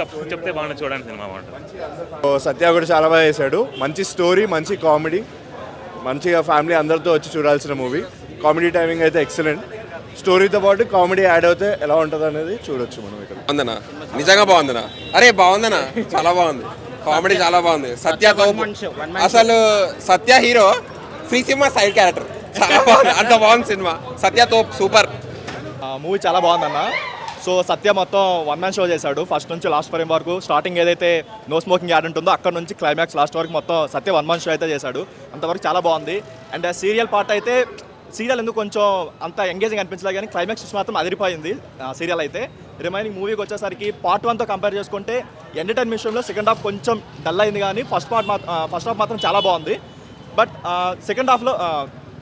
చెప్ చెప్తే బాగుంది చూడండి సినిమా బాగుంటుంది ఓ సత్య కూడా చాలా బాగా చేశాడు. మంచి స్టోరీ మంచి కామెడీ. మంచిగా ఫ్యామిలీ అందరితో వచ్చి చూడాల్సిన మూవీ. కామెడీ టైమింగ్ అయితే ఎక్సలెంట్. స్టోరీతో పాటు కామెడీ యాడ్ అవుతే ఎలా ఉంటుంది అనేది చూడొచ్చు మనం ఇక్కడ. బాగుందనా నిజంగా బాగుందనా అరే బాగుందనా చాలా బాగుంది. కామెడీ చాలా బాగుంది. సత్య అసలు Satya hero free cinema side character. చాలా బాగుంది. అంత బాగుంది సినిమా. సత్య తోప్ సూపర్. మూవీ చాలా బాగుందన్న. సో సత్య మొత్తం వన్ మ్యాన్ షో చేశాడు. ఫస్ట్ నుంచి లాస్ట్ ఫ్రేమ్ వరకు. స్టార్టింగ్ ఏదైతే నో స్మోకింగ్ యాడ్ ఉంటుందో అక్కడ నుంచి క్లైమాక్స్ లాస్ట్ వరకు మొత్తం సత్య వన్ మ్యాన్ షో అయితే చేశాడు. అంతవరకు చాలా బాగుంది. అండ్ సీరియల్ పార్ట్ అయితే సీరియల్ ఎందుకు కొంచెం అంత ఎంగేజింగ్ అనిపించలేదు కానీ క్లైమాక్స్ మాత్రం అదిరిపోయింది సీరియల్ అయితే. రిమైనింగ్ మూవీకి వచ్చేసరికి పార్ట్ వన్తో కంపేర్ చేసుకుంటే ఎంటర్టైన్ విషయంలో సెకండ్ హాఫ్ కొంచెం డల్ అయింది కానీ ఫస్ట్ పార్ట్ ఫస్ట్ హాఫ్ మాత్రం చాలా బాగుంది. బట్ సెకండ్ హాఫ్లో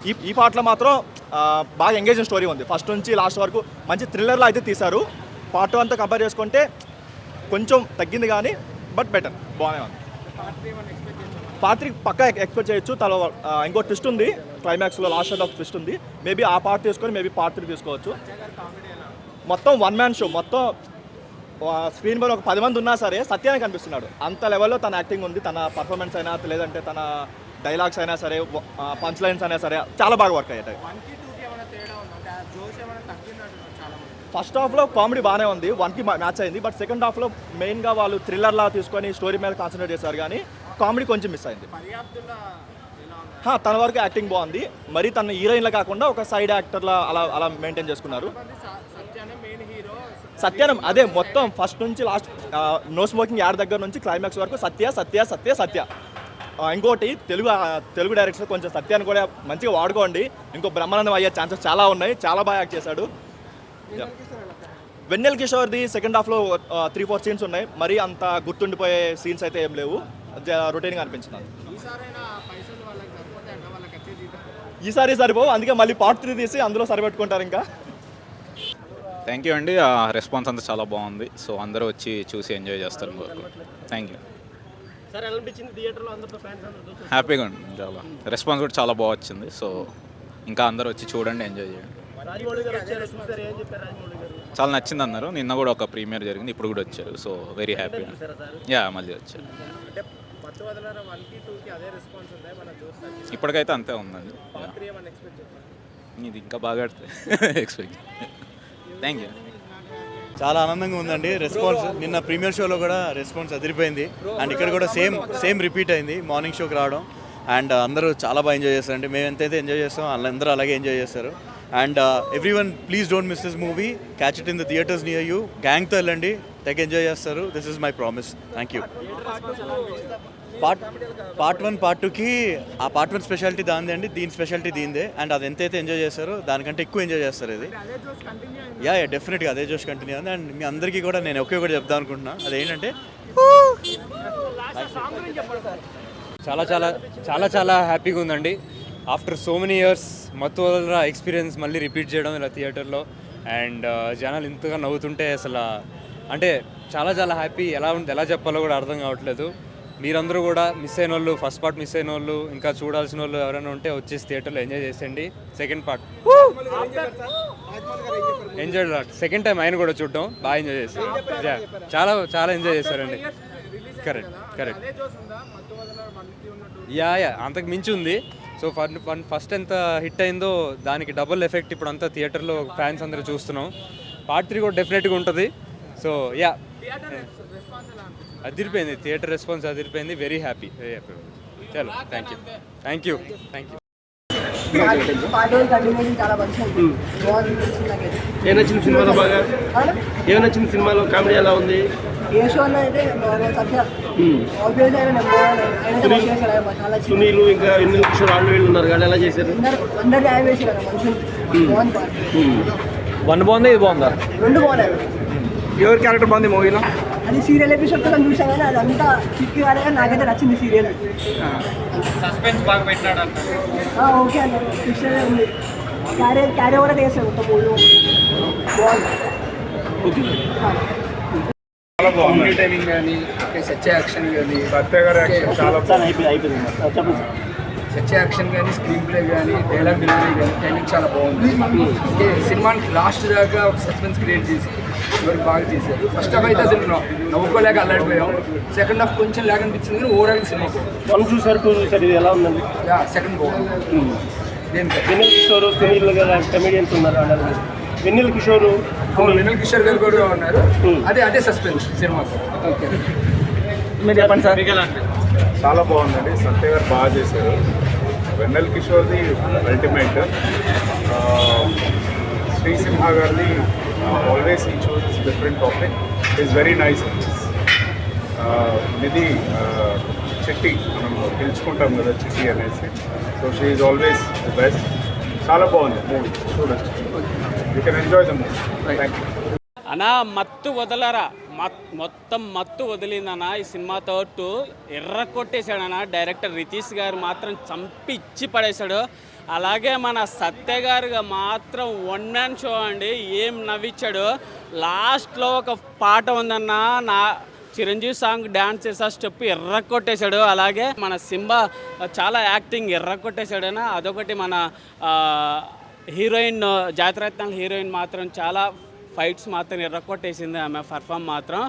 ఈ ఈ పార్ట్లో మాత్రం బాగా ఎంగేజింగ్ స్టోరీ ఉంది. ఫస్ట్ నుంచి లాస్ట్ వరకు మంచి థ్రిల్లర్లో అయితే తీశారు. పార్ట్ అంతా కంపేర్ చేసుకుంటే కొంచెం తగ్గింది కానీ బట్ బెటర్ బాగానే ఉంది. పార్ట్ త్రీ పక్కా ఎక్స్పెక్ట్ చేయొచ్చు. తల ఇంకో ట్విస్ట్ ఉంది. క్లైమాక్స్లో లాస్ట్ ఆఫ్ ట్విస్ట్ ఉంది. మేబీ ఆ పార్ట్ తీసుకొని మేబీ పార్ట్ త్రీ తీసుకోవచ్చు. మొత్తం వన్ మ్యాన్ షో మొత్తం స్క్రీన్ పైన ఒక పది మంది ఉన్నా సరే సత్యానికి కనిపిస్తున్నాడు. అంత లెవెల్లో తన యాక్టింగ్ ఉంది. తన పర్ఫార్మెన్స్ అయినా లేదంటే తన డైలాగ్స్ అయినా సరే పంచ్ లైన్స్ అయినా సరే చాలా బాగా వర్క్ అయ్యాయి. ఫస్ట్ హాఫ్లో కామెడీ బాగానే ఉంది? వన్కి మ్యాచ్ అయింది బట్ సెకండ్ హాఫ్లో మెయిన్గా వాళ్ళు థ్రిల్లర్లా తీసుకొని స్టోరీ మీద కాన్సన్ట్రేట్ చేశారు కానీ కామెడీ కొంచెం మిస్ అయింది. హా, తన వరకు యాక్టింగ్ బాగుంది మరి తన హీరోయిన్లా కాకుండా ఒక సైడ్ యాక్టర్లా అలా అలా మెయింటైన్ చేసుకున్నారు. సత్యానం అదే మొత్తం ఫస్ట్ నుంచి లాస్ట్ నో స్మోకింగ్ యాడ్ దగ్గర నుంచి క్లైమాక్స్ వరకు సత్య సత్య సత్య సత్య. ఇంకోటి తెలుగు తెలుగు డైరెక్టర్ కొంచెం సత్యాన్ని కూడా మంచిగా వాడుకోండి. ఇంకో బ్రహ్మానందం అయ్యే ఛాన్సెస్ చాలా ఉన్నాయి. చాలా బాగా యాక్ట్ చేశాడు. వెన్నెల్ కిషోర్ది సెకండ్ హాఫ్లో త్రీ ఫోర్ సీన్స్ ఉన్నాయి. మరీ అంత గుర్తుండిపోయే సీన్స్ అయితే ఏం లేవు. రొటీన్గా అనిపించింది. ఈసారి సరిపోవు. అందుకే మళ్ళీ పార్ట్ త్రీ తీసి అందులో సరిపెట్టుకుంటారు ఇంకా. థ్యాంక్ యూ అండి. ఆ రెస్పాన్స్ అంతా చాలా బాగుంది. సో అందరూ వచ్చి చూసి ఎంజాయ్ చేస్తారు థ్యాంక్ యూ హ్యాపీగా ఉంది చాలా. రెస్పాన్స్ కూడా చాలా బాగా వచ్చింది. సో ఇంకా అందరూ వచ్చి చూడండి ఎంజాయ్ చేయండి. చాలా నచ్చింది అన్నారు. నిన్న కూడా ఒక ప్రీమియర్ జరిగింది ఇప్పుడు కూడా వచ్చారు. సో వెరీ హ్యాపీ యా మళ్ళీ వచ్చారు. ఇప్పటికైతే అంతే ఉందండి. ఇది ఇంకా బాగా ఎక్స్పెక్ట్ థ్యాంక్ యూ చాలా ఆనందంగా ఉందండి. రెస్పాన్స్ నిన్న ప్రీమియర్ షోలో కూడా రెస్పాన్స్ అదిరిపోయింది. అండ్ ఇక్కడ కూడా సేమ్ సేమ్ రిపీట్ అయింది. మార్నింగ్ షోకి రావడం. అండ్ uh, అందరూ చాలా బాగా ఎంజాయ్ చేస్తారండి మేము ఎంతైతే ఎంజాయ్ చేస్తాం వాళ్ళందరూ అలాగే ఎంజాయ్ చేస్తారు. And everyone please don't miss this movie catch it in the theatres near you గ్యాంగ్తో వెళ్ళండి. తెగ ఎంజాయ్ చేస్తారు. This is my promise thank you part part one part టూకి ఆ పార్ట్ వన్ స్పెషాలిటీ దానిదే అండి. దీని స్పెషాలిటీ దీందే అండ్ అది ఎంతైతే ఎంజాయ్ చేస్తారో దానికంటే ఎక్కువ ఎంజాయ్ చేస్తారు ఇది. యా యా డెఫినెట్గా అదే జోష్ కంటిన్యూ ఉంది అండ్ మీ అందరికీ కూడా నేను ఒకే ఒకటి చెప్దాం అనుకుంటున్నా. అదేంటంటే చాలా చాలా చాలా చాలా హ్యాపీగా ఉందండి. After so many years Mathu Vadalara experience మళ్ళీ రిపీట్ చేయడం ఇలా థియేటర్లో అండ్ uh, జనాలు ఇంతగా నవ్వుతుంటే అసలు అంటే చాలా చాలా హ్యాపీ ఎలా ఉంది ఎలా చెప్పాలో కూడా అర్థం కావట్లేదు. మీరందరూ కూడా మిస్ అయిన వాళ్ళు ఫస్ట్ పార్ట్ మిస్ అయిన వాళ్ళు ఇంకా చూడాల్సిన వాళ్ళు ఎవరైనా ఉంటే వచ్చేసి థియేటర్లో ఎంజాయ్ చేసేయండి. Second part enjoy second time ఆయన కూడా చూడటం బాగా ఎంజాయ్ చేశారు. చాలా చాలా ఎంజాయ్ చేశారండి. కరెక్ట్ కరెక్ట్ యా యా అంతకు మించి ఉంది. సో ఫన్ ఫన్ ఫస్ట్ ఎంత హిట్ అయిందో దానికి డబుల్ ఎఫెక్ట్ ఇప్పుడు అంతా థియేటర్లో ఫ్యాన్స్ అందరూ చూస్తున్నాం. పార్ట్ త్రీ కూడా డెఫినెట్గా ఉంటుంది. సో యా అదిరిపోయింది థియేటర్ రెస్పాన్స్ అదిరిపోయింది వెరీ హ్యాపీ వెరీ హ్యాపీ చలో thank you thank you thank you part one continuation చాలా మంచిగా ఉంది బాగుంది అనిపించింది నాకైతే. ఏ నచ్చింది సినిమాలో బాగా అవునా? ఏ నచ్చింది సినిమాలో కామెడీ ఎలా ఉంది. సునీల్ ఇంకా ఎన్ని కిషోర్ వాళ్ళు వీళ్ళు ఉన్నారు కానీ ఎలా చేశారు? వన్ బాగుందా ఇది బాగుందా? రెండు బాగున్నాయి. ఎవరి క్యారెక్టర్ బాగుంది మూవీలో? అది సీరియల్ ఎపిసోడ్ కూడా చూసాను కానీ అది అంతా కిక్ కాలే కానీ నాకైతే నచ్చింది సీరియల్ సస్పెన్స్ బాగా పెట్టినాడు అంట ఓకే అన్న. ఇష్టమే ఉంది. క్యారీ క్యారీ ఓవర్ అయితే చేస్తాను మొత్తం మూవీ బాగుంది. టైమింగ్ కానీ సత్య యాక్షన్ కానీ సత్య గారి యాక్షన్ చాలా సత్య యాక్షన్ కానీ స్క్రీన్ ప్లే కానీ డైలాగ్ డెలివరీ కానీ టైమింగ్ చాలా బాగుంది. ఓకే సినిమాకి లాస్ట్ దాకా ఒక సస్పెన్స్ క్రియేట్ చేసి ఎవరు బాగా చేశారు? ఫస్ట్ హాఫ్ అయితే అసలు నవ్వు- నవ్వుకోలేక అల్లాడిపోయాం. సెకండ్ హాఫ్ కొంచెం లేక అనిపించింది కానీ ఓవరాల్ సినిమా వన్ చూసారు టూ చూసారు ఇది ఎలా ఉందండి? సెకండ్ బాగుంది దేనికి? వెన్నెల కిషోర్ సునీల్ గారు కమెడియన్స్ ఉన్నారు అన్నారు. వెన్నెల కిషోర్ అవును వినల్ కిషోర్ గారు కూడా ఉన్నారు. అదే అదే సస్పెన్స్ సినిమాకు. ఓకే. మీరు చెప్పండి సార్. చాలా బాగుందండి. సత్య గారు బాగా చేశారు. వెన్నెల్ కిషోర్ది అల్టిమేట్ శ్రీసింహ గారిది ఆల్వేస్ ఈ choose different topic is very nice Nidhi Chitti మనం పిలుచుకుంటాం కదా చిట్టి అనేసి. So she is always the best చాలా బాగుంది మూవీ చూడొచ్చు. You can enjoy the movie అనా మత్తు వదలరా? మొత్తం మత్తు వదిలిందన్న ఈ సినిమాతో ఎర్ర కొట్టేశాడన్న డైరెక్టర్ రితీష్ గారు మాత్రం చంపి ఇచ్చి పడేశాడు. అలాగే మన సత్య గారుగా మాత్రం వన్ మ్యాన్ షో అండి ఏం నవ్వించాడు లాస్ట్లో ఒక పాట ఉందన్న నా చిరంజీవి సాంగ్ డ్యాన్స్ చేసా స్టెప్ ఎర్ర కొట్టేశాడు. అలాగే మన సింబా చాలా యాక్టింగ్ ఎర్ర కొట్టేశాడన అదొకటి మన హీరోయిన్ జాతరత్నాల హీరోయిన్ మాత్రం చాలా ఫైట్స్ మాత్రం ఎర్రకొట్టేసింది ఆమె పర్ఫామ్ మాత్రం.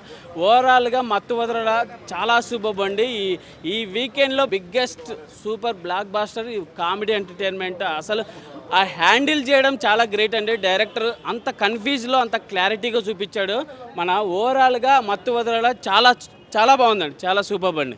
ఓవరాల్గా మత్తు వదలడ చాలా సూపర్ అండి ఈ ఈ వీకెండ్లో biggest super blockbuster comedy entertainment అసలు ఆ హ్యాండిల్ చేయడం చాలా గ్రేట్ అండి. డైరెక్టర్ అంత కన్ఫ్యూజ్లో అంత క్లారిటీగా చూపించాడు. మన ఓవరాల్గా మత్తు వదలడ చాలా చాలా బాగుందండి. చాలా సూపర్ అండి